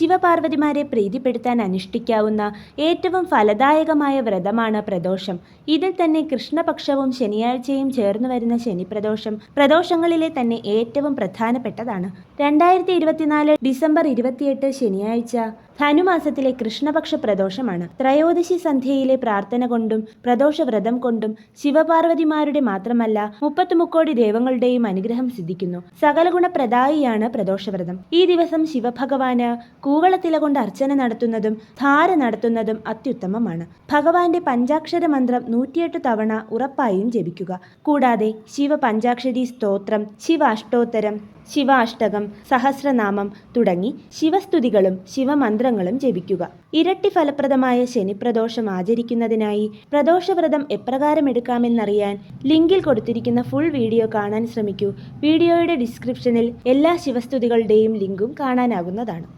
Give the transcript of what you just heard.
ശിവപാർവതിമാരെ പ്രീതിപ്പെടുത്താൻ അനുഷ്ഠിക്കാവുന്ന ഏറ്റവും ഫലദായകമായ വ്രതമാണ് പ്രദോഷം. ഇതിൽ തന്നെ കൃഷ്ണപക്ഷവും ശനിയാഴ്ചയും ചേർന്ന് വരുന്ന ശനിപ്രദോഷം പ്രദോഷങ്ങളിലെ തന്നെ ഏറ്റവും പ്രധാനപ്പെട്ടതാണ്. രണ്ടായിരത്തി ഡിസംബർ ഇരുപത്തിയെട്ട് ശനിയാഴ്ച ധനുമാസത്തിലെ കൃഷ്ണപക്ഷ പ്രദോഷമാണ്. ത്രയോദശി സന്ധ്യയിലെ പ്രാർത്ഥന കൊണ്ടും പ്രദോഷവ്രതം കൊണ്ടും ശിവപാർവതിമാരുടെ മാത്രമല്ല മുപ്പത്തുമുക്കോടി ദേവങ്ങളുടെയും അനുഗ്രഹം സിദ്ധിക്കുന്നു. സകലഗുണപ്രദായിയാണ് പ്രദോഷവ്രതം. ഈ ദിവസം ശിവഭഗവാന് കൂവളത്തില കൊണ്ട് അർച്ചന നടത്തുന്നതും ധാര നടത്തുന്നതും അത്യുത്തമമാണ്. ഭഗവാന്റെ പഞ്ചാക്ഷര മന്ത്രം നൂറ്റിയെട്ട് തവണ ഉറപ്പായും ജപിക്കുക. കൂടാതെ ശിവ പഞ്ചാക്ഷരി സ്തോത്രം ശിവ അഷ്ടോത്തരം ശിവാഷ്ടകം സഹസ്രനാമം തുടങ്ങി ശിവസ്തുതികളും ശിവമന്ത്രങ്ങളും ജപിക്കുക. ഇരട്ടി ഫലപ്രദമായ ശനിപ്രദോഷം ആചരിക്കുന്നതിനായി പ്രദോഷവ്രതം എപ്രകാരം എടുക്കാമെന്നറിയാൻ ലിങ്കിൽ കൊടുത്തിരിക്കുന്ന ഫുൾ വീഡിയോ കാണാൻ ശ്രമിക്കൂ. വീഡിയോയുടെ ഡിസ്ക്രിപ്ഷനിൽ എല്ലാ ശിവസ്തുതികളുടെയും ലിങ്കും കാണാനാകുന്നതാണ്.